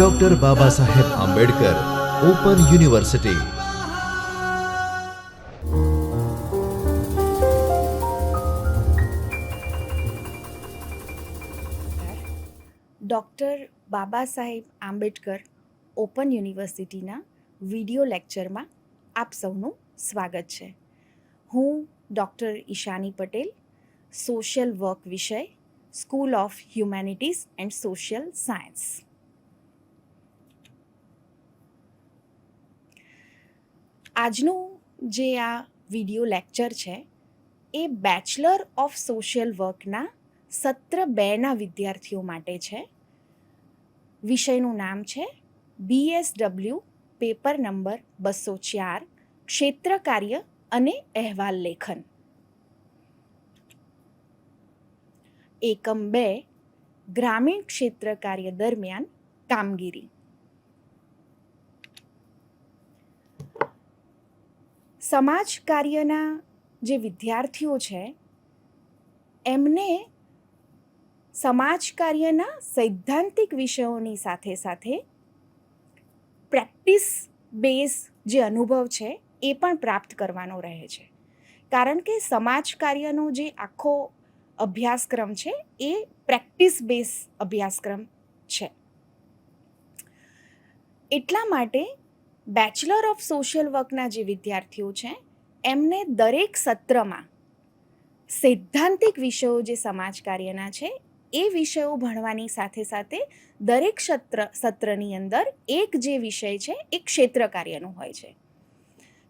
Doctor Baba Saheb Ambedkar open university doctor Baba Saheb Ambedkar open યુનિવર્સિટીના video લેક્ચરમાં આપ સૌનું સ્વાગત છે. હું doctor Ishani Patel social work વિષય school of humanities and social science આજનું જે આ વિડિયો લેક્ચર છે, એ બેચલર ઓફ સોશિયલ વર્કના સત્ર બેના વિદ્યાર્થીઓ માટે છે. વિષયનું નામ છે બીએસડબલ્યુ પેપર નંબર બસો ચાર, ક્ષેત્ર કાર્ય અને અહેવાલ લેખન. એકમ બે, ગ્રામીણ ક્ષેત્ર કાર્ય દરમિયાન કામગીરી. સમાજ કાર્યના જે વિદ્યાર્થીઓ છે, એમને સમાજ કાર્યના સૈદ્ધાંતિક વિષયોની સાથે સાથે પ્રેક્ટિસ બેઝ જે અનુભવ છે, એ પણ પ્રાપ્ત કરવાનો રહે છે. કારણ કે સમાજ કાર્યનો જે આખો અભ્યાસક્રમ છે, એ પ્રેક્ટિસ બેઝ અભ્યાસક્રમ છે. એટલા માટે બેચલર ઓફ સોશિયલ વર્કના જે વિદ્યાર્થીઓ છે, એમને દરેક સત્રમાં સૈદ્ધાંતિક વિષયો જે સમાજ કાર્યના છે, એ વિષયો ભણવાની સાથે સાથે દરેક સત્ર, સત્રની અંદર એક જે વિષય છે, એ ક્ષેત્ર કાર્યનું હોય છે.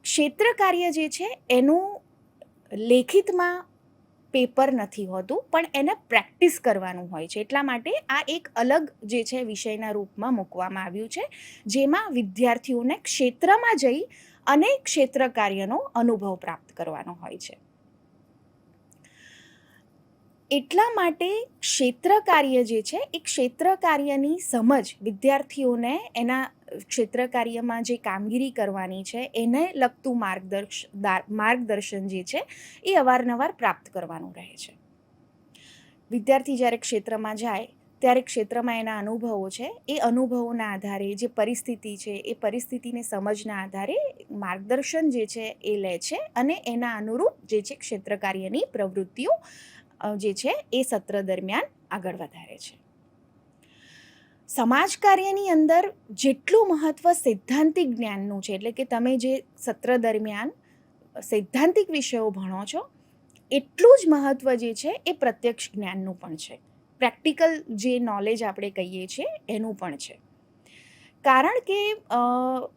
ક્ષેત્ર કાર્ય જે છે, એનું લેખિતમાં પેપર નથી હોતું, પણ એને પ્રેક્ટિસ કરવાનું હોય છે. એટલા માટે આ એક અલગ જે છે વિષયના રૂપમાં મૂકવામાં આવ્યું છે, જેમાં વિદ્યાર્થીઓને ક્ષેત્રમાં જઈ અને ક્ષેત્ર કાર્યનો અનુભવ પ્રાપ્ત કરવાનો હોય છે. એટલા માટે ક્ષેત્ર કાર્ય જે છે, એ ક્ષેત્ર કાર્યની સમજ વિદ્યાર્થીઓને એના ક્ષેત્ર કાર્યમાં જે કામગીરી કરવાની છે, એને લગતું માર્ગદર્શ માર્ગદર્શન જે છે, એ અવારનવાર પ્રાપ્ત કરવાનું રહે છે. વિદ્યાર્થી જ્યારે ક્ષેત્રમાં જાય, ત્યારે ક્ષેત્રમાં એના અનુભવો છે, એ અનુભવોના આધારે જે પરિસ્થિતિ છે, એ પરિસ્થિતિને સમજના આધારે માર્ગદર્શન જે છે, એ લે છે અને એના અનુરૂપ જે છે ક્ષેત્ર કાર્યની પ્રવૃત્તિઓ જે છે એ સત્ર દરમિયાન આગળ વધારે છે. સમાજ કાર્યની અંદર જેટલું મહત્વ સૈદ્ધાંતિક જ્ઞાનનું છે, એટલે કે તમે જે સત્ર દરમિયાન સૈદ્ધાંતિક વિષયો ભણો છો, એટલું જ મહત્વ જે છે એ પ્રત્યક્ષ જ્ઞાનનું પણ છે. પ્રેક્ટિકલ જે નોલેજ આપણે કહીએ છીએ એનું પણ છે. કારણ કે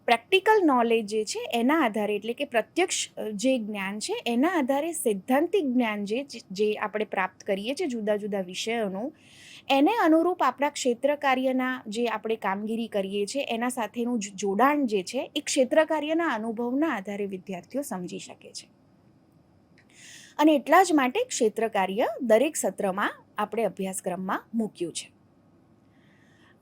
પ્રેક્ટિકલ નોલેજ જે છે, એના આધારે એટલે કે પ્રત્યક્ષ જે જ્ઞાન છે, એના આધારે સૈદ્ધાંતિક જ્ઞાન જે જે આપણે પ્રાપ્ત કરીએ છીએ જુદા જુદા વિષયોનું, એને અનુરૂપ આપણા ક્ષેત્ર કાર્યના જે આપણે કામગીરી કરીએ છીએ, એના સાથેનું જોડાણ જે છે, એ ક્ષેત્ર કાર્યના અનુભવના આધારે વિદ્યાર્થીઓ સમજી શકે છે. અને એટલા જ માટે ક્ષેત્ર કાર્ય દરેક સત્રમાં આપણે અભ્યાસક્રમમાં મૂક્યું છે.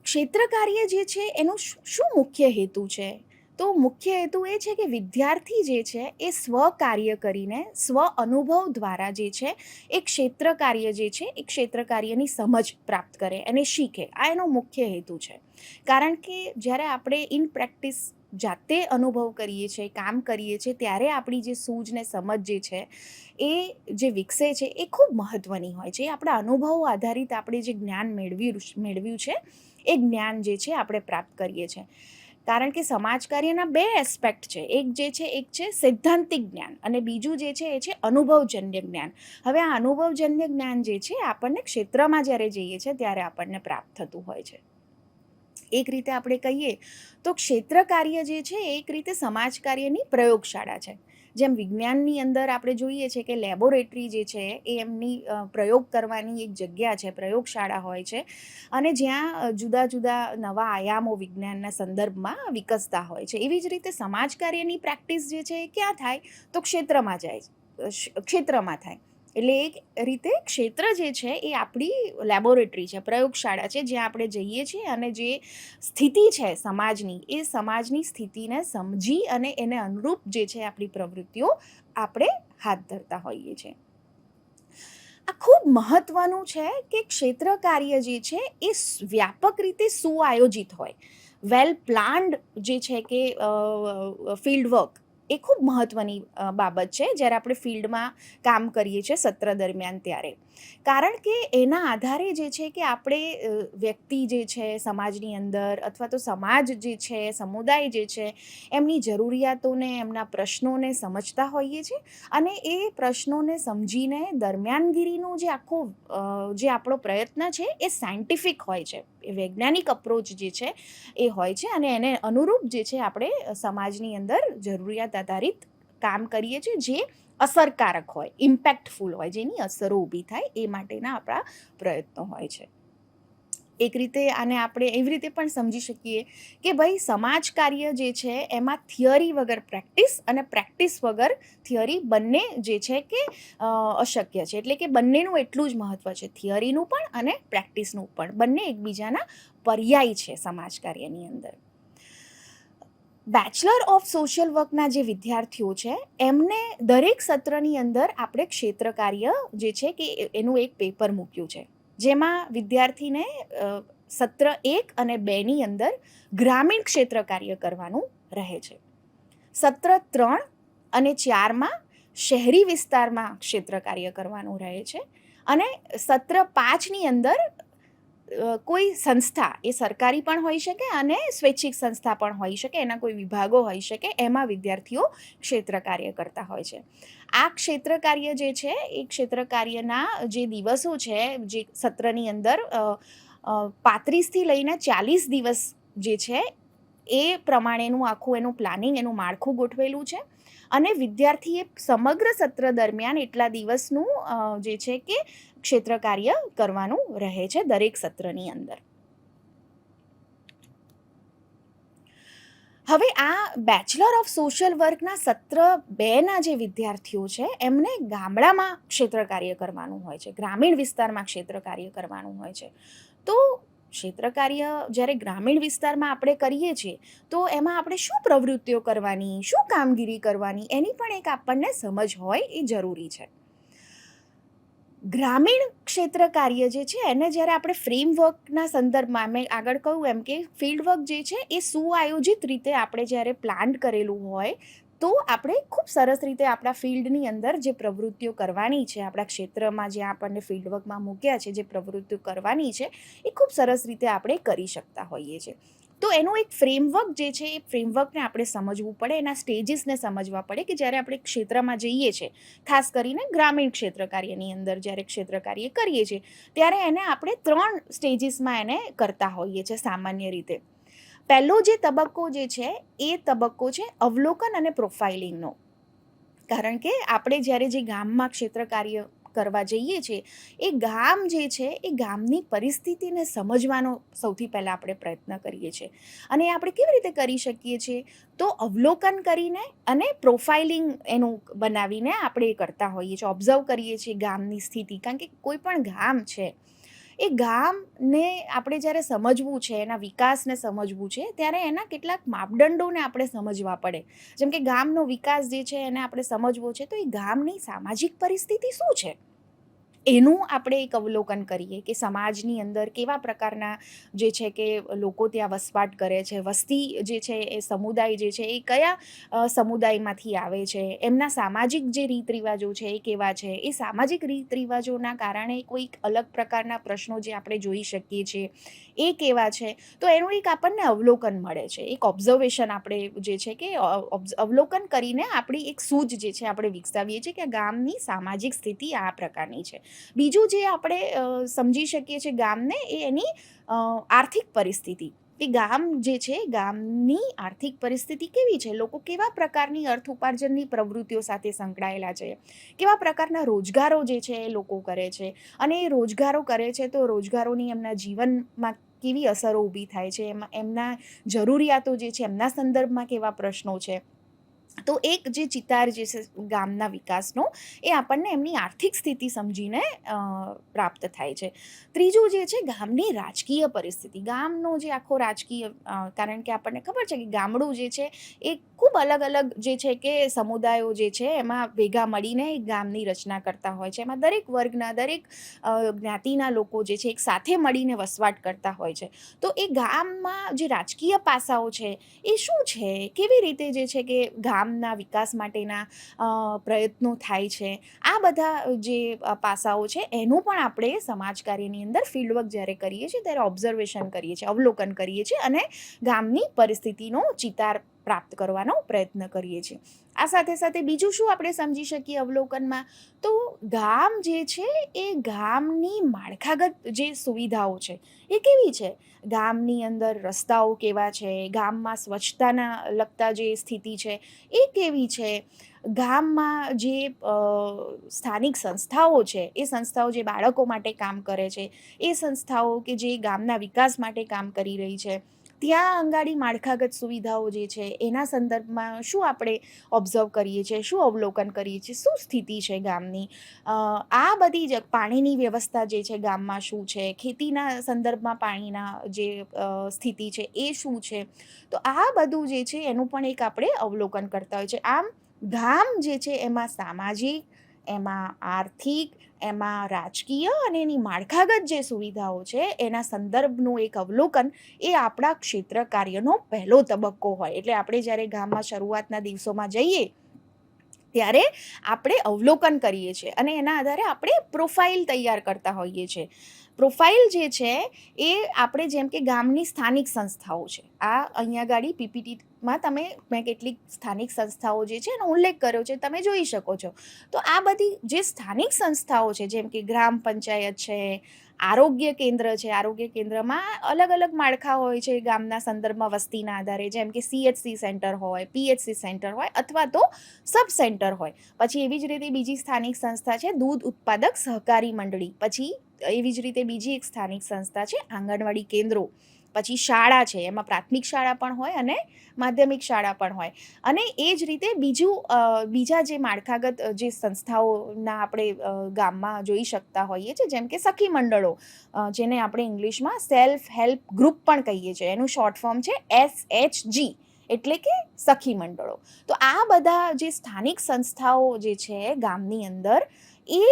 ક્ષેત્ર કાર્ય જે છે, એનો શું મુખ્ય હેતુ છે? તો મુખ્ય હેતુ એ છે કે વિદ્યાર્થી જે છે, એ સ્વ કાર્ય કરીને, સ્વ અનુભવ દ્વારા જે છે, એ ક્ષેત્ર કાર્ય જે છે, એ ક્ષેત્ર કાર્યની સમજ પ્રાપ્ત કરે અને શીખે. આ એનો મુખ્ય હેતુ છે. કારણ કે જ્યારે આપણે ઇન પ્રેક્ટિસ જાતે અનુભવ કરીએ છીએ, કામ કરીએ છીએ, ત્યારે આપણી જે સૂઝ ને સમજ જે છે, એ જે વિકસે છે, એ ખૂબ મહત્ત્વની હોય છે. એ આપણા અનુભવો આધારિત આપણે જે જ્ઞાન મેળવ્યું મેળવ્યું છે એ જ્ઞાન જે છે આપણે પ્રાપ્ત કરીએ છીએ. કારણ કે સમાજ કાર્યના બે એસ્પેક્ટ છે. એક જે છે, એક છે સૈદ્ધાંતિક જ્ઞાન અને બીજું જે છે, એ છે અનુભવજન્ય જ્ઞાન. હવે આ અનુભવજન્ય જ્ઞાન જે છે, આપણને ક્ષેત્રમાં જ્યારે જઈએ છીએ, ત્યારે આપણને પ્રાપ્ત થતું હોય છે. એક રીતે આપણે કહીએ તો ક્ષેત્ર કાર્ય જે છે એક રીતે સમાજ કાર્યની પ્રયોગશાળા છે. જેમ વિજ્ઞાનની અંદર આપણે જોઈએ છે કે લેબોરેટરી જે છે એ એમની પ્રયોગ કરવાની એક જગ્યા છે, પ્રયોગશાળા હોય છે. અને જ્યાં જુદા જુદા નવા આયામો વિજ્ઞાનના સંદર્ભમાં વિકસતા હોય છે. એવી જ રીતે સમાજ કાર્યની પ્રેક્ટિસ જે છે એ ક્યાં થાય? તો ક્ષેત્રમાં જાય ક્ષેત્રમાં થાય. એટલે એક રીતે ક્ષેત્ર જે છે એ આપણી લેબોરેટરી છે, પ્રયોગશાળા છે, જ્યાં આપણે જઈએ છીએ અને જે સ્થિતિ છે સમાજની, એ સમાજની સ્થિતિને સમજી અને એને અનુરૂપ જે છે આપણી પ્રવૃત્તિઓ આપણે હાથ ધરતા હોઈએ છીએ. આ ખૂબ મહત્વનું છે કે ક્ષેત્ર કાર્ય જે છે એ વ્યાપક રીતે સુઆયોજિત હોય. વેલ પ્લાન્ડ જે છે કે ફિલ્ડ વર્ક એ ખૂબ મહત્ત્વની બાબત છે. જ્યારે આપણે ફિલ્ડમાં કામ કરીએ છીએ સત્ર દરમિયાન ત્યારે. કારણ કે એના આધારે જે છે કે આપણે વ્યક્તિ જે છે, સમાજની અંદર અથવા તો સમાજ જે છે, સમુદાય જે છે, એમની જરૂરિયાતોને, એમના પ્રશ્નોને સમજતા હોઈએ છીએ અને એ પ્રશ્નોને સમજીને દરમિયાનગીરીનું જે આખો જે આપણો પ્રયત્ન છે એ સાયન્ટિફિક હોય છે. એ વૈજ્ઞાનિક અપ્રોચ જે છે એ હોય છે અને એને અનુરૂપ જે છે આપણે સમાજની અંદર જરૂરિયાત આધારિત કામ કરીએ છીએ જે અસરકારક હોય ઇમ્પેક્ટફુલ હોય, જેની અસરો ઊભી થાય એ માટેના આપણા પ્રયત્નો હોય છે. એક રીતે આને આપણે એવી રીતે પણ સમજી શકીએ કે ભાઈ સમાજ કાર્ય જે છે એમાં થિયરી વગર પ્રેક્ટિસ અને પ્રેક્ટિસ વગર થિયરી બંને જે છે કે અશક્ય છે. એટલે કે બંનેનું એટલું જ મહત્ત્વ છે. થિયરીનું પણ અને પ્રેક્ટિસનું પણ. બંને એકબીજાના પર્યાય છે સમાજ કાર્યની અંદર. બેચલર ઓફ સોશિયલ વર્કના જે વિદ્યાર્થીઓ છે, એમને દરેક સત્રની અંદર આપણે ક્ષેત્ર કાર્ય જે છે કે એનું એક પેપર મૂક્યું છે. જેમાં વિદ્યાર્થીને સત્ર એક અને બેની અંદર ગ્રામીણ ક્ષેત્ર કાર્ય કરવાનું રહે છે. સત્ર ત્રણ અને ચારમાં શહેરી વિસ્તારમાં ક્ષેત્ર કાર્ય કરવાનું રહે છે. અને સત્ર પાંચની અંદર કોઈ સંસ્થા એ સરકારી પણ હોઈ શકે અને સ્વૈચ્છિક સંસ્થા પણ હોઈ શકે, એના કોઈ વિભાગો હોઈ શકે, એમાં વિદ્યાર્થીઓ ક્ષેત્ર કાર્ય કરતા હોય છે. આ ક્ષેત્ર કાર્ય જે છે, એ ક્ષેત્ર કાર્યના જે દિવસો છે, જે સત્રની અંદર પાંત્રીસથી લઈને ચાલીસ દિવસ જે છે, એ પ્રમાણેનું આખું એનું પ્લાનિંગ, એનું માળખું ગોઠવેલું છે. અને વિદ્યાર્થીએ સમગ્ર સત્ર દરમિયાન એટલા દિવસનું જે છે કે ક્ષેત્ર કાર્ય કરવાનું રહે છે દરેક સત્રની અંદર. હવે આ બેચલર ઓફ સોશિયલ વર્કના સત્ર બેના જે વિદ્યાર્થીઓ છે, એમને ગામડામાં ક્ષેત્ર કાર્ય કરવાનું હોય છે, ગ્રામીણ વિસ્તારમાં ક્ષેત્ર કાર્ય કરવાનું હોય છે. તો ક્ષેત્ર કાર્ય જ્યારે ગ્રામીણ વિસ્તારમાં આપણે કરીએ છીએ, તો એમાં આપણે શું પ્રવૃત્તિઓ કરવાની, શું કામગીરી કરવાની, એની પણ એક આપણને સમજ હોય એ જરૂરી છે. ગ્રામીણ ક્ષેત્ર કાર્ય જે છે, એને જ્યારે આપણે ફ્રેમવર્કના સંદર્ભમાં, મેં આગળ કહ્યું એમ કે ફિલ્ડવર્ક જે છે, એ સુઆયોજિત રીતે આપણે જ્યારે પ્લાન કરેલું હોય, તો આપણે ખૂબ સરસ રીતે આપણા ફિલ્ડની અંદર જે પ્રવૃત્તિઓ કરવાની છે, આપણા ક્ષેત્રમાં જે આપણને ફિલ્ડવર્કમાં મૂક્યા છે, જે પ્રવૃત્તિઓ કરવાની છે, એ ખૂબ સરસ રીતે આપણે કરી શકતા હોઈએ છીએ. તો એનું એક ફ્રેમવર્ક જે છે, એ ફ્રેમવર્કને આપણે સમજવું પડે, એના સ્ટેજીસને સમજવા પડે કે જ્યારે આપણે ક્ષેત્રમાં જઈએ છીએ ખાસ કરીને ગ્રામીણ ક્ષેત્ર કાર્યની અંદર જ્યારે ક્ષેત્ર કાર્ય કરીએ છીએ, ત્યારે એને આપણે ત્રણ સ્ટેજીસમાં એને કરતા હોઈએ છીએ સામાન્ય રીતે. પહેલો જે તબક્કો જે છે, એ તબક્કો છે અવલોકન અને પ્રોફાઇલિંગનો કારણ કે આપણે જ્યારે જે ગામમાં ક્ષેત્ર કાર્ય કરવા જઈએ છીએ, એ ગામ જે છે, એ ગામની પરિસ્થિતિને સમજવાનો સૌથી પહેલાં આપણે પ્રયત્ન કરીએ છીએ. અને આપણે કેવી રીતે કરી શકીએ છીએ? તો અવલોકન કરીને અને પ્રોફાઇલિંગ એનું બનાવીને આપણે કરતા હોઈએ છીએ ઓબ્ઝર્વ કરીએ છીએ ગામની સ્થિતિ. કારણ કે કોઈ પણ ગામ છે એ ગામને આપણે જ્યારે સમજવું છે, એના વિકાસને સમજવું છે, ત્યારે એના કેટલાક માપદંડોને આપણે સમજવા પડે. જેમ કે ગામનો વિકાસ જે છે, એને આપણે સમજવો છે, તો એ ગામની સામાજિક પરિસ્થિતિ શું છે? એનું આપણે એક અવલોકન કરીએ કે સમાજની અંદર કેવા પ્રકારના જે છે કે લોકો ત્યાં વસવાટ કરે છે, વસ્તી જે છે એ સમુદાય જે છે એ કયા સમુદાયમાંથી આવે છે, એમના સામાજિક જે રીત રિવાજો છે એ કેવા છે, એ સામાજિક રીત રિવાજોના કારણે કોઈક અલગ પ્રકારના પ્રશ્નો જે આપણે જોઈ શકીએ છીએ એ કેવા છે? તો એનું એક આપણને અવલોકન મળે છે. એક ઓબ્ઝર્વેશન આપણે જે છે કે અવલોકન કરીને આપણી એક સૂઝ જે છે આપણે વિકસાવીએ છીએ કે ગામની સામાજિક સ્થિતિ આ પ્રકારની છે. બીજું જે આપણે સમજી શકીએ છીએ ગામને એ એની આર્થિક પરિસ્થિતિ. કે ગામ જે છે ગામની આર્થિક પરિસ્થિતિ કેવી છે? લોકો કેવા પ્રકારની અર્થ ઉપાર્જનની પ્રવૃત્તિઓ સાથે સંકળાયેલા છે? કેવા પ્રકારના રોજગારો જે છે, એ લોકો કરે છે? અને એ રોજગારો કરે છે તો રોજગારોની એમના જીવનમાં કેવી અસરો ઊભી થાય છે? એમાં, એમના જરૂરિયાતો જે છે, એમના સંદર્ભમાં કેવા પ્રશ્નો છે? તો એક જે ચિતાર જે છે ગામના વિકાસનો, એ આપણને એમની આર્થિક સ્થિતિ સમજીને પ્રાપ્ત થાય છે. ત્રીજું જે છે ગામની રાજકીય પરિસ્થિતિ. ગામનો જે આખો રાજકીય કારણ કે આપણને ખબર છે કે ગામડું જે છે એ ખૂબ અલગ અલગ જે છે કે સમુદાયો જે છે એમાં ભેગા મળીને ગામની રચના કરતા હોય છે. એમાં દરેક વર્ગના, દરેક જ્ઞાતિના લોકો જે છે એક સાથે મળીને વસવાટ કરતા હોય છે. તો એ ગામમાં જે રાજકીય પાસાઓ છે એ શું છે? કેવી રીતે જે છે કે ગામના વિકાસ માટેના પ્રયત્નો થાય છે. આ બધા જે પાસાઓ છે, એનું પણ આપણે સમાજ કાર્યની અંદર ફિલ્ડવર્ક જ્યારે કરીએ છીએ, ત્યારે ઓબ્ઝર્વેશન કરીએ છીએ, અવલોકન કરીએ છીએ અને ગામની પરિસ્થિતિનો ચિતાર પ્રાપ્ત કરવાનો પ્રયત્ન કરીએ છીએ. આ સાથે સાથે બીજું શું આપણે સમજી શકીએ અવલોકનમાં? તો ગામ જે છે, એ ગામની માળખાગત જે સુવિધાઓ છે, એ કેવી છે? ગામની અંદર રસ્તાઓ કેવા છે? ગામમાં સ્વચ્છતાના લગતા જે સ્થિતિ છે, એ કેવી છે? ગામમાં જે સ્થાનિક સંસ્થાઓ છે, એ સંસ્થાઓ જે બાળકો માટે કામ કરે છે, એ સંસ્થાઓ કે જે ગામના વિકાસ માટે કામ કરી રહી છે ત્યાં અંગાડી માળખાગત સુવિધાઓ જે છે, એના સંદર્ભમાં શું આપણે ઓબ્ઝર્વ કરીએ છીએ, શું અવલોકન કરીએ છીએ, શું સ્થિતિ છે ગામની? આ બધી જ પાણીની વ્યવસ્થા જે છે ગામમાં શું છે, ખેતીના સંદર્ભમાં પાણીના જે સ્થિતિ છે એ શું છે? તો આ બધું જે છે એનું પણ એક આપણે અવલોકન કરતા હોય છે. આમ ગામ જે છે એમાં સામાજિક એમાં આર્થિક, એમાં રાજકીય અને એની માળખાગત જે સુવિધાઓ છે, એના સંદર્ભનું એક અવલોકન એ આપણા ક્ષેત્ર કાર્યનો પહેલો તબક્કો હોય. એટલે આપણે જ્યારે ગામમાં શરૂઆતના દિવસોમાં જઈએ, ત્યારે આપણે અવલોકન કરીએ છીએ અને એના આધારે આપણે પ્રોફાઇલ તૈયાર કરતા હોઈએ છીએ. પ્રોફાઇલ જે છે એ આપણે જેમ કે ગામની સ્થાનિક સંસ્થાઓ છે. આ અહીંયા ગાડી પીપીટીમાં તમે મેં કેટલીક સ્થાનિક સંસ્થાઓ જે છે એનો ઉલ્લેખ કર્યો છે, તમે જોઈ શકો છો. તો આ બધી જે સ્થાનિક સંસ્થાઓ છે, જેમ કે ગ્રામ પંચાયત છે આરોગ્ય કેન્દ્ર છે. આરોગ્ય કેન્દ્રમાં અલગ અલગ માળખા હોય છે ગામના સંદર્ભમાં વસ્તીના આધારે. જેમ કે સીએચસી સેન્ટર હોય પીએચસી સેન્ટર હોય અથવા તો સબ સેન્ટર હોય. પછી એવી જ રીતે બીજી સ્થાનિક સંસ્થા છે દૂધ ઉત્પાદક સહકારી મંડળી. પછી એવી જ રીતે બીજી એક સ્થાનિક સંસ્થા છે આંગણવાડી કેન્દ્રો. પછી શાળા છે, એમાં પ્રાથમિક શાળા પણ હોય અને માધ્યમિક શાળા પણ હોય. અને એ જ રીતે બીજું બીજા જે માળખાગત જે સંસ્થાઓના આપણે ગામમાં જોઈ શકતા હોઈએ છીએ, જેમ કે સખી મંડળો જેને આપણે ઇંગ્લિશમાં સેલ્ફ હેલ્પ ગ્રુપ પણ કહીએ છીએ. એનું શોર્ટ ફોર્મ છે એસ એચ જી એટલે કે સખી મંડળો. તો આ બધા જે સ્થાનિક સંસ્થાઓ જે છે ગામની અંદર, એ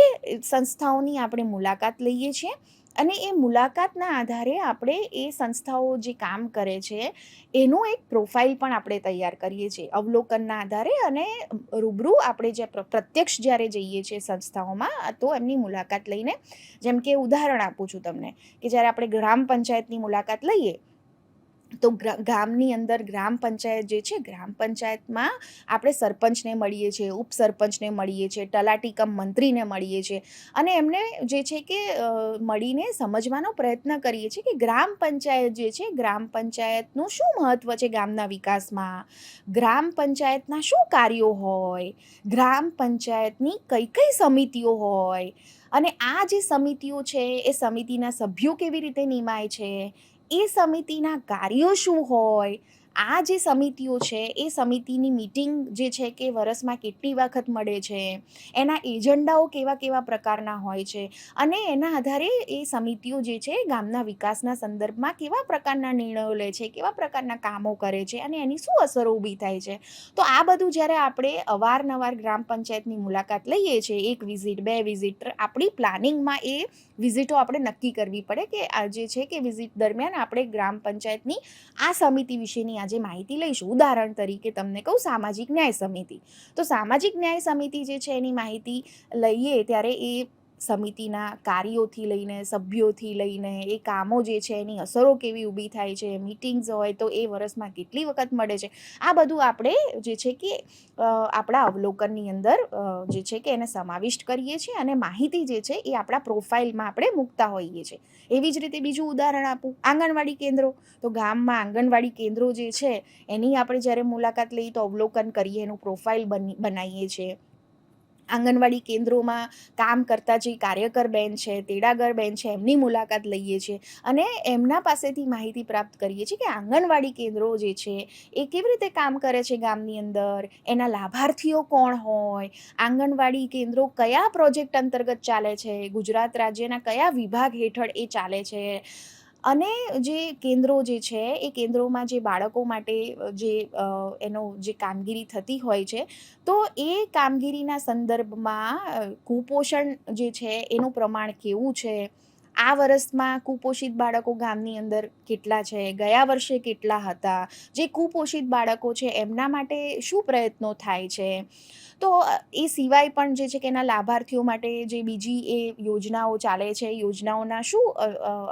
સંસ્થાઓની આપણે મુલાકાત લઈએ છીએ. અને એ મુલાકાતના આધારે આપણે એ સંસ્થાઓ જે કામ કરે છે, એનું એક પ્રોફાઇલ પણ આપણે તૈયાર કરીએ છીએ, અવલોકનના આધારે અને રૂબરૂ આપણે જે પ્ર- પ્રત્યક્ષ જ્યારે જઈએ છીએ સંસ્થાઓમાં તો એમની મુલાકાત લઈને, જેમ કે ઉદાહરણ આપું છું તમને, કે જ્યારે આપણે ગ્રામ પંચાયતની મુલાકાત લઈએ તો ગામની અંદર ગ્રામ પંચાયત જે છે, ગ્રામ પંચાયતમાં આપણે સરપંચને મળીએ છીએ, ઉપસરપંચને મળીએ છીએ તલાટી કમ મંત્રીને મળીએ છીએ અને એમને જે છે કે મળીને સમજવાનો પ્રયત્ન કરીએ છીએ કે ગ્રામ પંચાયત જે છે, ગ્રામ પંચાયતનું શું મહત્ત્વ છે ગામના વિકાસમાં? ગ્રામ પંચાયતના શું કાર્યો હોય? ગ્રામ પંચાયતની કઈ કઈ સમિતિઓ હોય? અને આ જે સમિતિઓ છે, એ સમિતિના સભ્યો કેવી રીતે નિમાય છે? એ સમિતિના કાર્યો શું હોય આ જે સમિતિઓ છે, એ સમિતિની મિટિંગ જે છે કે વરસમાં કેટલી વખત મળે છે, એના એજન્ડાઓ કેવા કેવા પ્રકારના હોય છે અને એના આધારે એ સમિતિઓ જે છે ગામના વિકાસના સંદર્ભમાં કેવા પ્રકારના નિર્ણયો લે છે, કેવા પ્રકારના કામો કરે છે અને એની શું અસરો ઊભી થાય છે. તો આ બધું જ્યારે આપણે અવારનવાર ગ્રામ પંચાયતની મુલાકાત લઈએ છીએ એક વિઝિટ બે વિઝિટ આપણી પ્લાનિંગમાં એ વિઝિટો આપણે નક્કી કરવી પડે કે આ જે છે કે વિઝિટ દરમિયાન આપણે ગ્રામ પંચાયતની આ સમિતિ વિશેની આજે માહિતી લઈશું. ઉદાહરણ તરીકે તમને કહું સામાજિક ન્યાય સમિતિ. તો સામાજિક ન્યાય સમિતિ જે છે એની માહિતી લઈએ ત્યારે એ સમિતિના કાર્યોથી લઈને, સભ્યોથી લઈને, એ કામો જે છે, એની અસરો કેવી ઊભી થાય છે મિટિંગ્સ હોય તો એ વર્ષમાં કેટલી વખત મળે છે. આ બધું આપણે જે છે કે આપણા અવલોકનની અંદર જે છે કે એને સમાવિષ્ટ કરીએ છીએ અને માહિતી જે છે એ આપણા પ્રોફાઇલમાં આપણે મૂકતા હોઈએ છીએ. એવી જ રીતે બીજું ઉદાહરણ આપું. આંગણવાડી કેન્દ્રો. તો ગામમાં આંગણવાડી કેન્દ્રો જે છે, એની આપણે જ્યારે મુલાકાત લઈએ તો અવલોકન કરીએ, એનું પ્રોફાઇલ બની, બનાવીએ છીએ. આંગણવાડી કેન્દ્રોમાં કામ કરતા જે કાર્યકર બેન છે, તેડાગર બેન છે, એમની મુલાકાત લઈએ છીએ અને એમના પાસેથી માહિતી પ્રાપ્ત કરીએ છીએ કે આંગણવાડી કેન્દ્રો જે છે, એ કેવી રીતે કામ કરે છે ગામની અંદર? એના લાભાર્થીઓ કોણ હોય? આંગણવાડી કેન્દ્રો કયા પ્રોજેક્ટ અંતર્ગત ચાલે છે? ગુજરાત રાજ્યના કયા વિભાગ હેઠળ એ ચાલે છે? અને જે કેન્દ્રો જે છે, એ કેન્દ્રોમાં જે બાળકો માટે જે એનો જે કામગીરી થતી હોય છે, તો એ કામગીરીના સંદર્ભમાં કુપોષણ જે છે, એનું પ્રમાણ કેવું છે? આ વર્ષમાં કુપોષિત બાળકો ગામની અંદર કેટલા છે? ગયા વર્ષે કેટલા હતા? જે કુપોષિત બાળકો છે, એમના માટે શું પ્રયત્નો થાય છે? તો એ સિવાય પણ જે છે કે એના લાભાર્થીઓ માટે જે બીજી એ યોજનાઓ ચાલે છે યોજનાઓના શું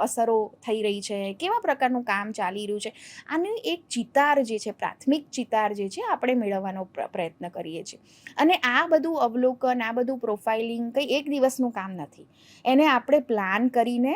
અસરો થઈ રહી છે? કેવા પ્રકારનું કામ ચાલી રહ્યું છે? આની એક ચિતાર જે છે, પ્રાથમિક ચિતાર જે છે, આપણે મેળવવાનો પ્રયત્ન કરીએ છીએ. અને આ બધું અવલોકન, આ બધું પ્રોફાઇલિંગ કંઈ એક દિવસનું કામ નથી. એને આપણે પ્લાન કરીને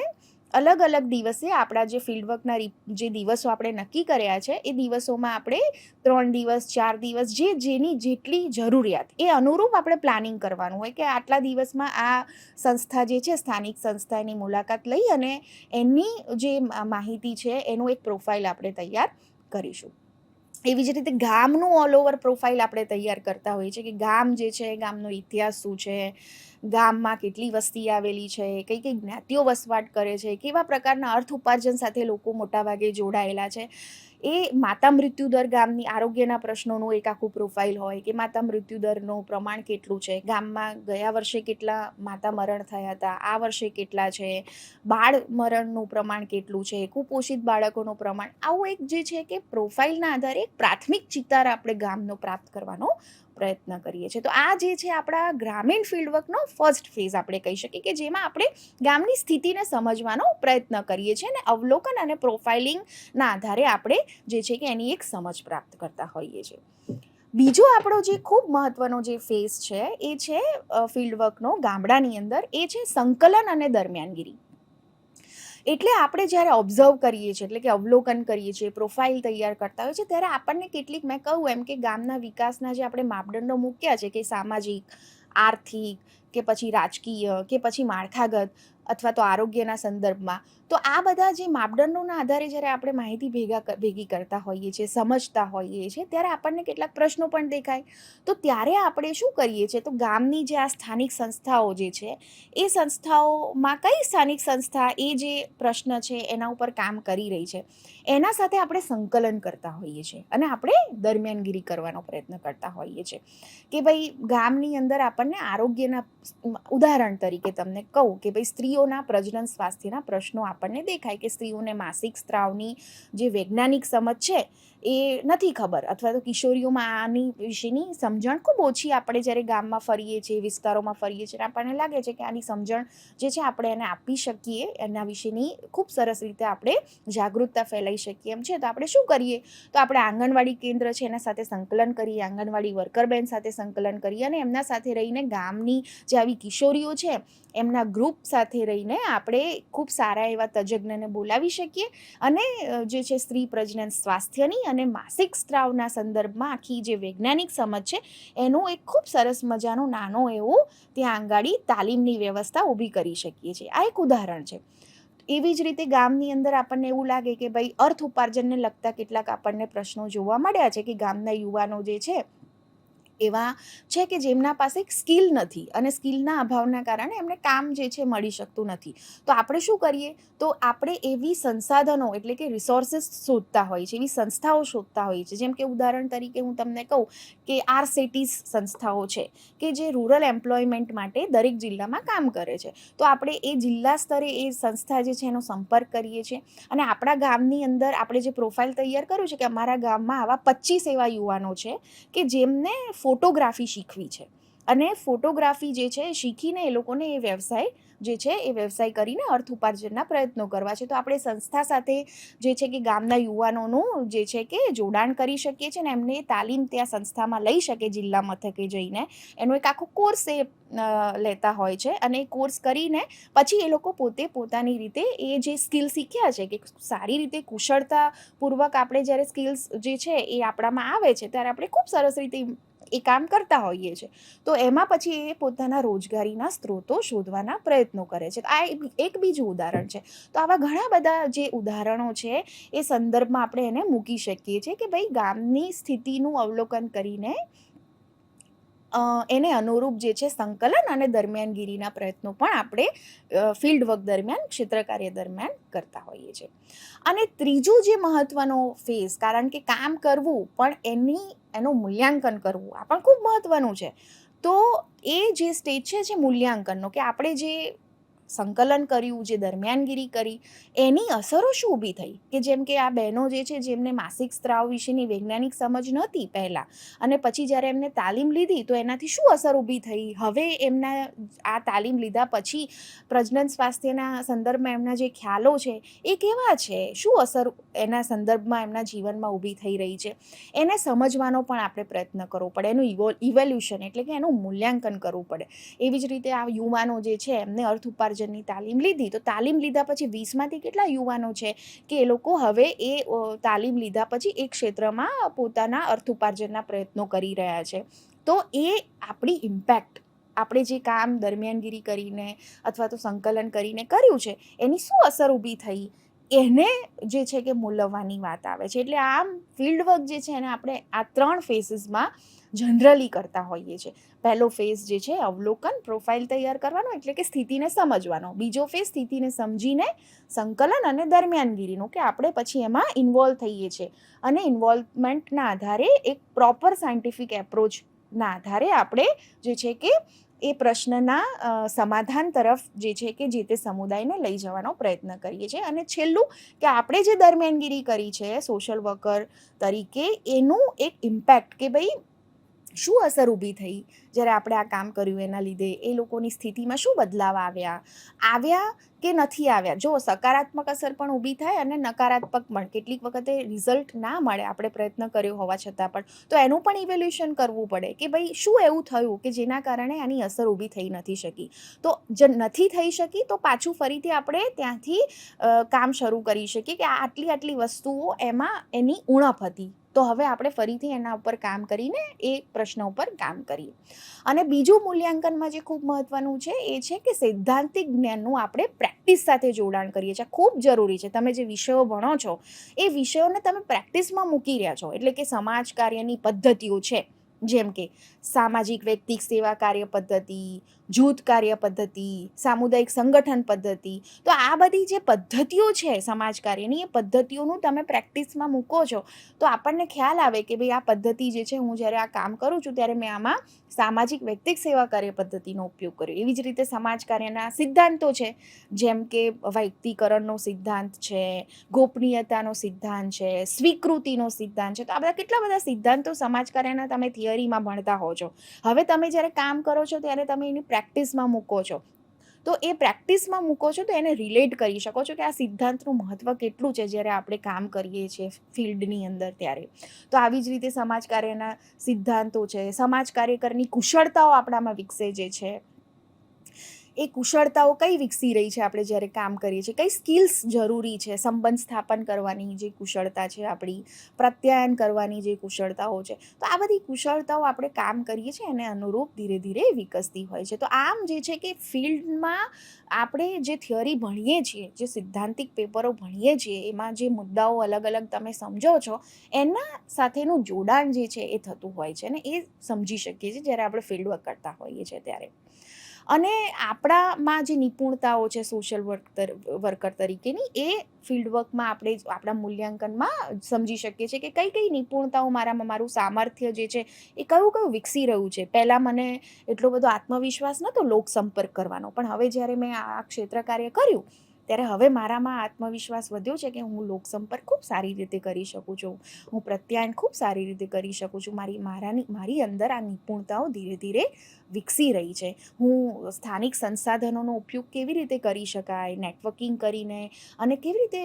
અલગ અલગ દિવસે આપણા જે ફિલ્ડવર્કના જે દિવસો આપણે નક્કી કર્યા છે, એ દિવસોમાં આપણે ત્રણ દિવસ, ચાર દિવસ, જે જેની જેટલી જરૂરિયાત, એ અનુરૂપ આપણે પ્લાનિંગ કરવાનું હોય કે આટલા દિવસમાં આ સંસ્થા જે છે, સ્થાનિક સંસ્થાની મુલાકાત લઈ અને એની જે માહિતી છે, એનું એક પ્રોફાઇલ આપણે તૈયાર કરીશું. એવી જ રીતે ગામનું ઓલ ઓવર પ્રોફાઇલ આપણે તૈયાર કરતા હોઈએ છીએ કે ગામ જે છે, ગામનો ઇતિહાસ શું છે, ગામમાં કેટલી વસ્તી આવેલી છે, કઈ કઈ જ્ઞાતિઓ વસવાટ કરે છે, કેવા પ્રકારના અર્થ ઉપાર્જન સાથે લોકો મોટાભાગે જોડાયેલા છે. એ માતા મૃત્યુ દર ગામની આરોગ્યના પ્રશ્નોનું એક આખું પ્રોફાઇલ હોય કે માતા મૃત્યુ દરનું પ્રમાણ કેટલું છે? ગામમાં ગયા વર્ષે કેટલા માતા મરણ થયા હતા? આ વર્ષે કેટલા છે? બાળ મરણનું પ્રમાણ કેટલું છે? કુપોષિત બાળકોનું પ્રમાણ? આવું એક જે છે કે પ્રોફાઇલના આધારે એક પ્રાથમિક ચિતાર આપણે ગામનો પ્રાપ્ત કરવાનો પ્રયત્ન કરીએ છીએ. તો આ જે છે આપણા ગ્રામીણ ફિલ્ડવર્કનો ફર્સ્ટ ફેઝ આપણે કહી શકીએ કે જેમાં આપણે ગામની સ્થિતિને સમજવાનો પ્રયત્ન કરીએ છીએ અને અવલોકન અને પ્રોફાઇલિંગના આધારે આપણે જે છે કે એની એક સમજ પ્રાપ્ત કરતા હોઈએ છીએ. બીજો આપણો જે ખૂબ મહત્વનો જે ફેઝ છે એ છે ફિલ્ડવર્કનો ગામડાની અંદર એ છે સંકલન અને દરમિયાનગીરી. એટલે આપણે જ્યારે ઓબ્ઝર્વ કરીએ છીએ, એટલે કે અવલોકન કરીએ છીએ પ્રોફાઇલ તૈયાર કરતા હોય છે, ત્યારે આપણને કેટલીક, મેં કહું એમ કે ગામના વિકાસના જે આપણે માપદંડો મૂક્યા છે, કે સામાજિક, આર્થિક કે પછી રાજકીય કે પછી માળખાગત અથવા તો આરોગ્યના સંદર્ભમાં. તો આ બધા જે માપદંડોના આધારે જ્યારે આપણે માહિતી ભેગા ભેગી કરતા હોઈએ છીએ, સમજતા હોઈએ છીએ, ત્યારે આપણને કેટલાક પ્રશ્નો પણ દેખાય. તો ત્યારે આપણે શું કરીએ છીએ? તો ગામની જે આ સ્થાનિક સંસ્થાઓ જે છે, એ સંસ્થાઓમાં કઈ સ્થાનિક સંસ્થા એ જે પ્રશ્ન છે, એના ઉપર કામ કરી રહી છે, એના સાથે આપણે સંકલન કરતા હોઈએ છીએ અને આપણે દરમિયાનગીરી કરવાનો પ્રયત્ન કરતા હોઈએ છીએ. કે ભાઈ ગામની અંદર આપણને આરોગ્યના ઉદાહરણ તરીકે તમને કહું કે ભાઈ, સ્ત્રીઓના પ્રજનન સ્વાસ્થ્યના પ્રશ્નો આપણને દેખાય કે સ્ત્રીઓને માસિક સ્ત્રાવની જે વૈજ્ઞાનિક સમજ છે એ નથી ખબર. અથવા તો કિશોરીઓમાં આની વિશેની સમજણ ખૂબ ઓછી આપણે જ્યારે ગામમાં ફરીએ છીએ, વિસ્તારોમાં ફરીએ છીએ આપણને લાગે છે કે આની સમજણ જે છે આપણે એને આપી શકીએ, એના વિશેની ખૂબ સરસ રીતે આપણે જાગૃતતા ફેલાઈ શકીએ એમ છે. તો આપણે શું કરીએ? તો આપણે આંગણવાડી કેન્દ્ર છે, એના સાથે સંકલન કરીએ, આંગણવાડી વર્કર બેન સાથે સંકલન કરીએ, અને એમના સાથે રહીને ગામની જે આવી કિશોરીઓ છે, એમના ગ્રુપ સાથે રહીને આપણે ખૂબ સારા એવા તજજ્ઞને બોલાવી શકીએ, અને જે છે સ્ત્રી પ્રજનન સ્વાસ્થ્યની અને માસિક સ્ત્રાવના સંદર્ભમાં આખી જે વૈજ્ઞાનિક સમજ છે, એનું એક ખૂબ સરસ મજાનું નાનો એવું ત્યાં આંગાડી તાલીમની વ્યવસ્થા ઊભી કરી શકીએ છીએ. આ એક ઉદાહરણ છે. એવી જ રીતે ગામની અંદર આપણને એવું લાગે કે ભાઈ અર્થ ઉપાર્જનને લગતા કેટલાક આપણને પ્રશ્નો જોવા મળ્યા છે કે ગામના યુવાનો જે છે એવા છે કે જેમના પાસે સ્કિલ નથી અને સ્કિલના અભાવના કારણે એમને કામ જે છે મળી શકતું નથી. તો આપણે શું કરીએ? તો આપણે એવી સંસાધનો એટલે કે રિસોર્સિસ શોધતા હોઈએ છીએ, એવી સંસ્થાઓ શોધતા હોઈએ છીએ. જેમ કે ઉદાહરણ તરીકે હું તમને કહું કે આર આરસેટીસ સંસ્થાઓ છે કે જે રૂરલ એમ્પ્લોયમેન્ટ માટે દરેક જિલ્લામાં કામ કરે છે. તો આપણે એ જિલ્લા સ્તરે એ સંસ્થા જે છે એનો સંપર્ક કરીએ છીએ અને આપણા ગામની અંદર આપણે જે પ્રોફાઇલ તૈયાર કર્યું છે કે અમારા ગામમાં આવા પચીસ એવા યુવાનો છે કે જેમને ફોટોગ્રાફી શીખવી છે. અને ફોટોગ્રાફી જે છે, એ શીખીને એ લોકોને એ વ્યવસાય જે છે, એ વ્યવસાય કરીને અર્થ ઉપાર્જનના પ્રયત્નો કરવા છે. તો આપણે સંસ્થા સાથે જે છે કે ગામના યુવાનોનું જે છે કે જોડાણ કરી શકીએ છીએ ને એમને તાલીમ ત્યાં સંસ્થામાં લઈ શકે જિલ્લા મથકે જઈને. એનો એક આખો કોર્સ એ લેતા હોય છે. અને એ કોર્સ કરીને પછી એ લોકો પોતે પોતાની રીતે એ જે સ્કિલ શીખ્યા છે કે સારી રીતે કુશળતાપૂર્વક આપણે જ્યારે સ્કિલ્સ જે છે એ આપણામાં આવે છે, ત્યારે આપણે ખૂબ સરસ રીતે એ કામ કરતા હોઈએ છીએ તો એમાં પછી એ પોતાના રોજગારીના સ્ત્રોતો શોધવાના પ્રયત્નો કરે છે. આ એક- બીજું ઉદાહરણ છે. તો આવા ઘણા બધા જે ઉદાહરણો છે, એ સંદર્ભમાં આપણે એને મૂકી શકીએ છીએ કે ભાઈ ગામની સ્થિતિનું અવલોકન કરીને એને અનુરૂપ જે છે સંકલન અને દરમિયાનગીરીના પ્રયત્નો પણ આપણે ફિલ્ડ વર્ક દરમિયાન, ક્ષેત્ર દરમિયાન કરતા હોઈએ છીએ. અને ત્રીજું જે મહત્વનો ફેઝ, કારણ કે કામ કરવું પણ એની, એનું મૂલ્યાંકન કરવું, આ પણ ખૂબ મહત્વનું છે. તો એ જે સ્ટેજ છે જે મૂલ્યાંકનનો, કે આપણે જે સંકલન કર્યું, જે દરમિયાનગીરી કરી, એની અસરો શું ઊભી થઈ? કે જેમ કે આ બહેનો જે છે, જેમને માસિક સ્ત્રાવ વિશેની વૈજ્ઞાનિક સમજ નહોતી પહેલાં, અને પછી જ્યારે એમને તાલીમ લીધી, તો એનાથી શું અસર ઊભી થઈ? હવે એમના આ તાલીમ લીધા પછી પ્રજનન સ્વાસ્થ્યના સંદર્ભમાં એમના જે ખ્યાલો છે, એ કેવા છે? શું અસર એના સંદર્ભમાં એમના જીવનમાં ઊભી થઈ રહી છે? એને સમજવાનો પણ આપણે પ્રયત્ન કરવો પડે, એનું ઇવોલ્યુશન એટલે કે એનું મૂલ્યાંકન કરવું પડે. એવી જ રીતે આ યુવાનો જે છે, એમને અર્થ ઉપાર્જનની તાલીમ લીધી, તો તાલીમ લીધા પછી વીસમાંથી કેટલા યુવાનો છે કે એ લોકો હવે એ તાલીમ લીધા પછી એ ક્ષેત્રમાં પોતાના અર્થોપાર્જનના પ્રયત્નો કરી રહ્યા છે. તો એ આપણી ઇમ્પેક્ટ આપણે જે કામ દરમિયાનગીરી કરીને અથવા તો સંકલન કરીને કર્યું છે, એની શું અસર ઊભી થઈ? એને જે છે કે મૂલવવાની વાત આવે છે. એટલે આમ ફિલ્ડ વર્ક જે છે એને આપણે આ ત્રણ ફેસીસમાં જનરલી કરતા હોઈએ છીએ. પહેલો ફેઝ જે છે અવલોકન પ્રોફાઇલ તૈયાર કરવાનો, એટલે કે સ્થિતિને સમજવાનો. બીજો ફેઝ સ્થિતિને સમજીને સંકલન અને દરમિયાનગીરીનો, કે આપણે પછી એમાં ઇન્વોલ્વ થઈએ છીએ. અને ઇન્વોલ્વમેન્ટના આધારે એક પ્રોપર સાયન્ટિફિક એપ્રોચના આધારે આપણે જે છે કે એ પ્રશ્નના સમાધાન તરફ જે છે કે જે તે સમુદાયને લઈ જવાનો પ્રયત્ન કરીએ છીએ. અને છેલ્લું કે આપણે જે દરમિયાનગીરી કરી છે સોશિયલ વર્કર તરીકે, એનું એક ઇમ્પેક્ટ કે ભાઈ શું અસર ઊભી થઈ? જ્યારે આપણે આ કામ કર્યું એના લીધે, એ લોકોની સ્થિતિમાં શું બદલાવ આવ્યા? આવ્યા કે નથી આવ્યા? જો, સકારાત્મક અસર પણ ઊભી થાય અને નકારાત્મક પણ. કેટલીક વખતે રિઝલ્ટ ના મળે, આપણે પ્રયત્ન કર્યો હોવા છતાં પણ. તો એનું પણ ઇવેલ્યુશન કરવું પડે કે ભાઈ, શું એવું થયું કે જેના કારણે આની અસર ઊભી થઈ નથી શકી? તો જે નથી થઈ શકી, તો પાછું ફરીથી આપણે ત્યાંથી કામ શરૂ કરી શકીએ કે આટલી આટલી વસ્તુઓ એમાં એની ઉણપ હતી. તો હવે આપણે ફરીથી એના ઉપર કામ કરીને એ પ્રશ્ન ઉપર કામ કરીએ. અને બીજું મૂલ્યાંકનમાં જે ખૂબ મહત્વનું છે એ છે કે સૈદ્ધાંતિક જ્ઞાનનું આપણે પ્રેક્ટિસ સાથે જોડાણ કરીએ છીએ. ખૂબ જરૂરી છે. તમે જે વિષયો ભણો છો, એ વિષયોને તમે પ્રેક્ટિસમાં મૂકી રહ્યા છો. એટલે કે સમાજ કાર્યની પદ્ધતિઓ છે. જેમ કે સામાજિક વ્યક્તિક સેવા કાર્ય પદ્ધતિ, જૂથ કાર્ય પદ્ધતિ, સામુદાયિક સંગઠન પદ્ધતિ. તો આ બધી જે પદ્ધતિઓ છે સમાજ કાર્યની, એ પદ્ધતિઓનું તમે પ્રેક્ટિસમાં મૂકો છો. તો આપણને ખ્યાલ આવે કે ભાઈ આ પદ્ધતિ જે છે, હું જ્યારે આ કામ કરું છું, ત્યારે મેં આમાં સામાજિક વ્યક્તિક સેવા કાર્ય પદ્ધતિનો ઉપયોગ કર્યો. એવી જ રીતે સમાજ કાર્યના સિદ્ધાંતો છે. જેમ કે વ્યક્તિકરણનો સિદ્ધાંત છે, ગોપનીયતાનો સિદ્ધાંત છે, સ્વીકૃતિનો સિદ્ધાંત છે. તો આ બધા કેટલા બધા સિદ્ધાંતો સમાજ કાર્યના તમે થિયરીમાં ભણતા હો છો. હવે તમે જ્યારે કામ કરો છો ત્યારે તમે એની પ્રેક્ટિસમાં મૂકો છો. તો એ પ્રેક્ટિસમાં મૂકો છો તો એને રિલેટ કરી શકો છો કે આ સિદ્ધાંતનું મહત્ત્વ કેટલું છે જ્યારે આપણે કામ કરીએ છીએ ફિલ્ડની અંદર ત્યારે. તો આવી જ રીતે સમાજ કાર્યના સિદ્ધાંતો છે. સમાજ કાર્યકરની કુશળતાઓ આપણામાં વિકસે જે છે. એ કુશળતાઓ કઈ વિકસી રહી છે આપણે જ્યારે કામ કરીએ છીએ? કઈ સ્કિલ્સ જરૂરી છે? સંબંધ સ્થાપન કરવાની જે કુશળતા છે, આપણી પ્રત્યાયન કરવાની જે કુશળતાઓ છે, તો આ બધી કુશળતાઓ આપણે કામ કરીએ છીએ એને અનુરૂપ ધીરે ધીરે વિકસતી હોય છે. તો આમ જે છે કે ફિલ્ડમાં આપણે જે થિયરી ભણીએ છીએ, જે સિદ્ધાંતિક પેપરો ભણીએ છીએ, એમાં જે મુદ્દાઓ અલગ અલગ તમે સમજો છો, એના સાથેનું જોડાણ જે છે એ થતું હોય છે અને એ સમજી શકીએ છીએ જ્યારે આપણે ફિલ્ડ વર્ક કરતા હોઈએ છીએ ત્યારે. અને આપણામાં જે નિપુણતાઓ છે સોશિયલ વર્ક વર્કર તરીકેની, એ ફિલ્ડ વર્કમાં આપણે આપણા મૂલ્યાંકનમાં સમજી શકીએ છીએ કે કઈ કઈ નિપુણતાઓ મારામાં, મારું સામર્થ્ય જે છે, એ કયું કયું વિકસી રહ્યું છે. પહેલાં મને એટલો બધો આત્મવિશ્વાસ નહોતો લોક સંપર્ક કરવાનો, પણ હવે જ્યારે મેં આ ક્ષેત્ર કાર્ય કર્યું ત્યારે હવે મારામાં આત્મવિશ્વાસ વધ્યો છે કે હું લોકસંપર્ક ખૂબ સારી રીતે કરી શકું છું. હું પ્રત્યાયન ખૂબ સારી રીતે કરી શકું છું. મારી, મારાની, મારી અંદર આ નિપુણતાઓ ધીરે ધીરે વિકસી રહી છે. હું સ્થાનિક સંસાધનોનો ઉપયોગ કેવી રીતે કરી શકાય નેટવર્કિંગ કરીને અને કેવી રીતે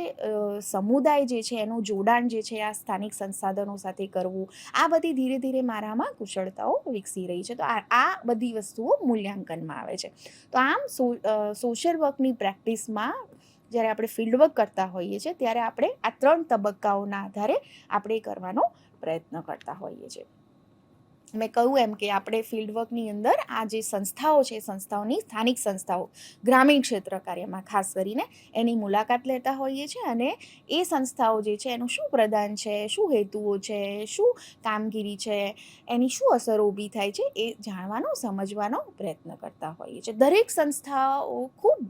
સમુદાય જે છે એનું જોડાણ જે છે આ સ્થાનિક સંસાધનો સાથે કરવું, આ બધી ધીરે ધીરે મારામાં કુશળતાઓ વિકસી રહી છે. તો આ બધી વસ્તુઓ મૂલ્યાંકનમાં આવે છે. તો આમ સો સોશિયલ વર્કની પ્રેક્ટિસમાં જ્યારે આપણે ફિલ્ડ વર્ક કરતા હોઈએ છીએ, ત્યારે આપણે આ ત્રણ તબક્કાઓના આધારે આપણે કરવાનો પ્રયત્ન કરતા હોઈએ છીએ. મેં કહ્યું એમ કે આપણે ફિલ્ડ વર્કની અંદર આ જે સંસ્થાઓ છે સંસ્થાઓની સ્થાનિક સંસ્થાઓ, ગ્રામીણ ક્ષેત્ર કાર્યમાં ખાસ કરીને એની મુલાકાત લેતા હોઈએ છીએ અને એ સંસ્થાઓ જે છે, એનું શું પ્રદાન છે, શું હેતુઓ છે, શું કામગીરી છે, એની શું અસરો ઊભી થાય છે, એ જાણવાનો, સમજવાનો પ્રયત્ન કરતા હોઈએ છીએ. દરેક સંસ્થાઓ ખૂબ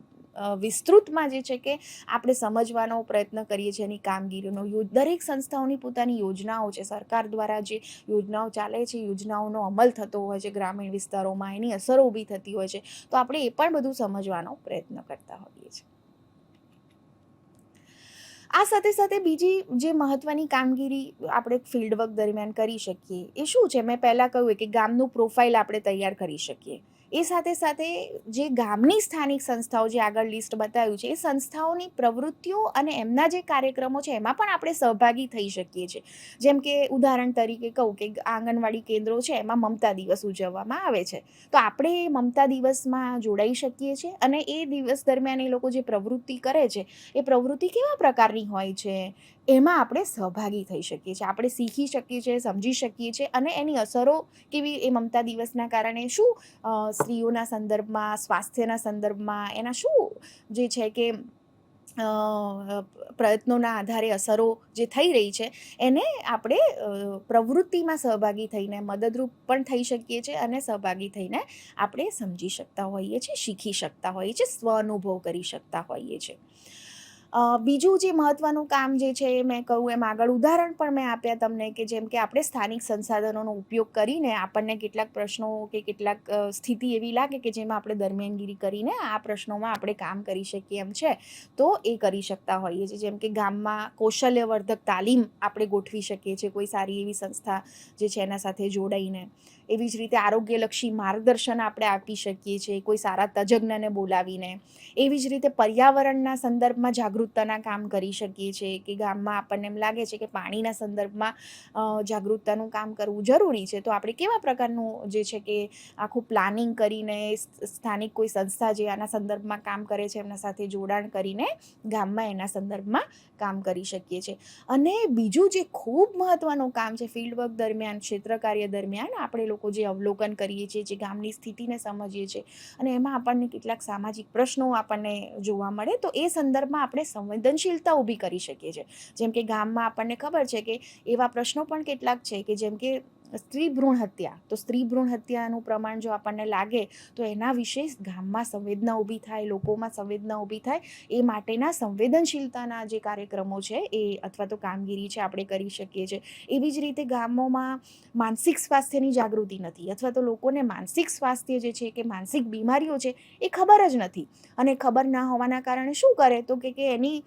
વિસ્તૃતમાં જે છે કે આપણે સમજવાનો પ્રયત્ન કરીએ છીએ એની કામગીરીનો. દરેક સંસ્થાઓની પોતાની યોજનાઓ છે. સરકાર દ્વારા જે યોજનાઓ ચાલે છે યોજનાઓનો અમલ થતો હોય છે ગ્રામીણ વિસ્તારોમાં. એની અસરો ઊભી થતી હોય છે. તો આપણે એ પણ બધું સમજવાનો પ્રયત્ન કરતા હોઈએ છીએ. આ સાથે સાથે બીજી જે મહત્ત્વની કામગીરી આપણે ફિલ્ડ વર્ક દરમિયાન કરી શકીએ, એ શું છે? મેં પહેલાં કહ્યું કે ગામનું પ્રોફાઇલ આપણે તૈયાર કરી શકીએ. એ સાથે સાથે જે ગામની સ્થાનિક સંસ્થાઓ જે આગળ લિસ્ટ બતાવ્યું છે, એ સંસ્થાઓની પ્રવૃત્તિઓ અને એમના જે કાર્યક્રમો છે, એમાં પણ આપણે સહભાગી થઈ શકીએ છીએ. જેમ કે ઉદાહરણ તરીકે કહું કે આંગણવાડી કેન્દ્રો છે, એમાં મમતા દિવસ ઉજવવામાં આવે છે. તો આપણે એ મમતા દિવસમાં જોડાઈ શકીએ છીએ અને એ દિવસ દરમિયાન એ લોકો જે પ્રવૃત્તિ કરે છે, એ પ્રવૃત્તિ કેવા પ્રકારની હોય છે? એમાં આપણે સહભાગી થઈ શકીએ છીએ, આપણે શીખી શકીએ છીએ, સમજી શકીએ છીએ અને એની અસરો કેવી એ મમતા દિવસના કારણે શું સ્ત્રીઓના સંદર્ભમાં, સ્વાસ્થ્યના સંદર્ભમાં, એના શું જે છે કે પ્રયત્નોના આધારે અસરો જે થઈ રહી છે, એને આપણે પ્રવૃત્તિમાં સહભાગી થઈને, મદદરૂપ પણ થઈ શકીએ છીએ અને સહભાગી થઈને આપણે સમજી શકતા હોઈએ છીએ, શીખી શકતા હોઈએ છીએ, સ્વ અનુભવ કરી શકતા હોઈએ છીએ. બીજું જે મહત્ત્વનું કામ જે છે એ મેં કહું એમ આગળ ઉદાહરણ પણ મેં આપ્યા તમને કે જેમ કે આપણે સ્થાનિક સંસાધનોનો ઉપયોગ કરીને આપણને કેટલાક પ્રશ્નો કે કેટલાક સ્થિતિ એવી લાગે કે જેમાં આપણે દરમિયાનગીરી કરીને આ પ્રશ્નોમાં આપણે કામ કરી શકીએ એમ છે, તો એ કરી શકતા હોઈએ છીએ. જેમ કે ગામમાં કૌશલ્યવર્ધક તાલીમ આપણે ગોઠવી શકીએ છીએ કોઈ સારી એવી સંસ્થા જે છે એના સાથે જોડાઈને. એવી જ રીતે આરોગ્યલક્ષી માર્ગદર્શન આપણે આપી શકીએ છીએ, કોઈ સારા તજજ્ઞને બોલાવીને. એવી જ રીતે પર્યાવરણના સંદર્ભમાં જાગૃતતાના કામ કરી શકીએ છીએ, કે ગામમાં આપણને એમ લાગે છે કે પાણીના સંદર્ભમાં જાગૃતતાનું કામ કરવું જરૂરી છે. તો આપણે કેવા પ્રકારનું જે છે કે આખું પ્લાનિંગ કરીને સ્થાનિક કોઈ સંસ્થા જે આના સંદર્ભમાં કામ કરે છે, એમના સાથે જોડાણ કરીને ગામમાં એના સંદર્ભમાં કામ કરી શકીએ છીએ. અને બીજું જે ખૂબ મહત્ત્વનું કામ છે ફિલ્ડ વર્ક દરમિયાન ક્ષેત્ર કાર્ય દરમિયાન આપણે લોકો જે અવલોકન કરીએ છીએ, જે ગામની સ્થિતિને સમજીએ છીએ અને એમાં આપણને કેટલાક સામાજિક પ્રશ્નો આપણને જોવા મળે, તો એ સંદર્ભમાં આપણે સંવેદનશીલતા ઊભી કરી શકીએ છીએ. જેમ કે ગામમાં આપણને ખબર છે કે એવા પ્રશ્નો પણ કેટલાક છે કે જેમ કે સ્ત્રી ભ્રૂણ હત્યા. તો સ્ત્રી ભ્રૂણ હત્યાનું પ્રમાણ જો આપણને લાગે, તો એના વિશે ગામમાં સંવેદના ઊભી થાય, લોકોમાં સંવેદના ઊભી થાય. એ માટેના સંવેદનશીલતાના જે કાર્યક્રમો છે, એ અથવા તો કામગીરી છે, આપણે કરી શકીએ છીએ. એવી જ રીતે ગામોમાં માનસિક સ્વાસ્થ્યની જાગૃતિ નથી અથવા તો લોકોને માનસિક સ્વાસ્થ્ય જે છે કે માનસિક બીમારીઓ છે, એ ખબર જ નથી. અને ખબર ના હોવાના કારણે શું કરે? તો કે એની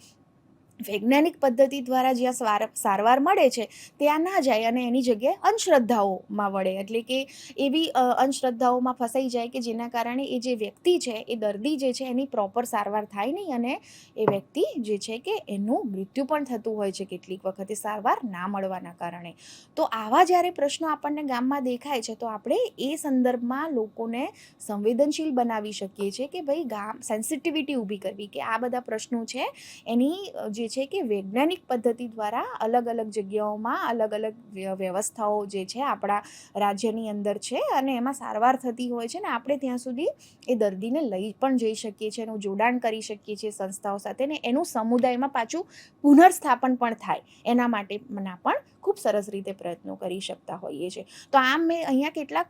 વૈજ્ઞાનિક પદ્ધતિ દ્વારા જ્યાં સાર, સારવાર મળે છે, ત્યાં ના જાય અને એની જગ્યાએ અંધશ્રદ્ધાઓમાં વળે. એટલે કે એવી અંધશ્રદ્ધાઓમાં ફસાઈ જાય કે જેના કારણે એ જે વ્યક્તિ છે, એ દર્દી જે છે, એની પ્રોપર સારવાર થાય નહીં અને એ વ્યક્તિ જે છે કે એનું મૃત્યુ પણ થતું હોય છે કેટલીક વખતે સારવાર ના મળવાના કારણે. તો આવા જ્યારે પ્રશ્નો આપણને ગામમાં દેખાય છે, તો આપણે એ સંદર્ભમાં લોકોને સંવેદનશીલ બનાવી શકીએ છીએ કે ભાઈ ગામ સેન્સિટિવિટી ઊભી કરવી કે આ બધા પ્રશ્નો છે, એની જે છે કે વૈજ્ઞાનિક પદ્ધતિ દ્વારા અલગ અલગ જગ્યાઓમાં અલગ અલગ વ્યવસ્થાઓ જે છે આપણા રાજ્યની અંદર છે અને એમાં સારવાર થતી હોય છે ને આપણે ત્યાં સુધી એ દર્દીને લઈ પણ જઈ શકીએ છીએ, એનું જોડાણ કરી શકીએ છીએ સંસ્થાઓ સાથે ને એનું સમુદાયમાં પાછું પુનર્સ્થાપન પણ થાય. એના માટેના પણ ખૂબ સરસ રીતે પ્રયત્નો કરી શકતા હોઈએ છીએ. તો આમ મેં અહીંયા કેટલાક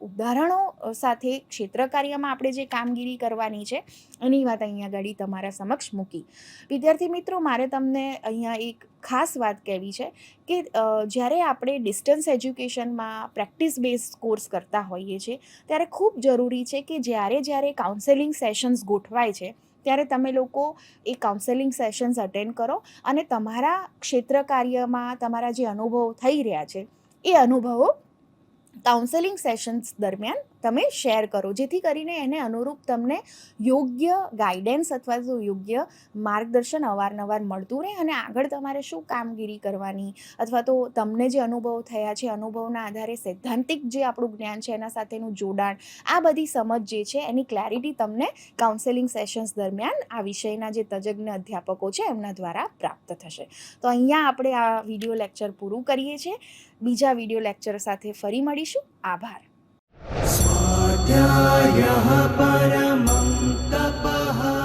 ઉદાહરણો સાથે ક્ષેત્ર કાર્યમાં આપણે જે કામગીરી કરવાની છે, એની વાત અહીંયા આગળ તમારા સમક્ષ મૂકી. વિદ્યાર્થી મિત્રો, મારે તમને અહીંયા એક ખાસ વાત કહેવી છે કે જ્યારે આપણે ડિસ્ટન્સ એજ્યુકેશનમાં પ્રેક્ટિસ બેઝ કોર્સ કરતા હોઈએ છીએ, ત્યારે ખૂબ જરૂરી છે કે જ્યારે જ્યારે કાઉન્સેલિંગ સેશન્સ ગોઠવાય છે, ત્યારે તમે લોકો એ કાઉન્સેલિંગ સેશન્સ અટેન્ડ કરો અને તમારા ક્ષેત્ર કાર્યમાં તમારા જે અનુભવો થઈ રહ્યા છે, એ અનુભવો કાઉન્સેલિંગ સેશન્સ દરમિયાન તમે શેર કરો. જેથી કરીને એને અનુરૂપ તમને યોગ્ય ગાઈડન્સ અથવા તો યોગ્ય માર્ગદર્શન અવારનવાર મળતું રહે અને આગળ તમારે શું કામગીરી કરવાની અથવા તો તમને જે અનુભવ થયા છે, અનુભવના આધારે સૈદ્ધાંતિક જે આપણું જ્ઞાન છે, એના સાથેનું જોડાણ, આ બધી સમજ જે છે, એની ક્લેરિટી તમને કાઉન્સેલિંગ સેશન્સ દરમિયાન આ વિષયના જે તજજ્ઞ અધ્યાપકો છે, એમના દ્વારા પ્રાપ્ત થશે. તો અહીંયા આપણે આ વીડિયો લેક્ચર પૂરું કરીએ છીએ. બીજા વીડિયો લેક્ચર સાથે ફરી મળીશું. આભાર. સ્વાધ્યાય પરમં તપઃ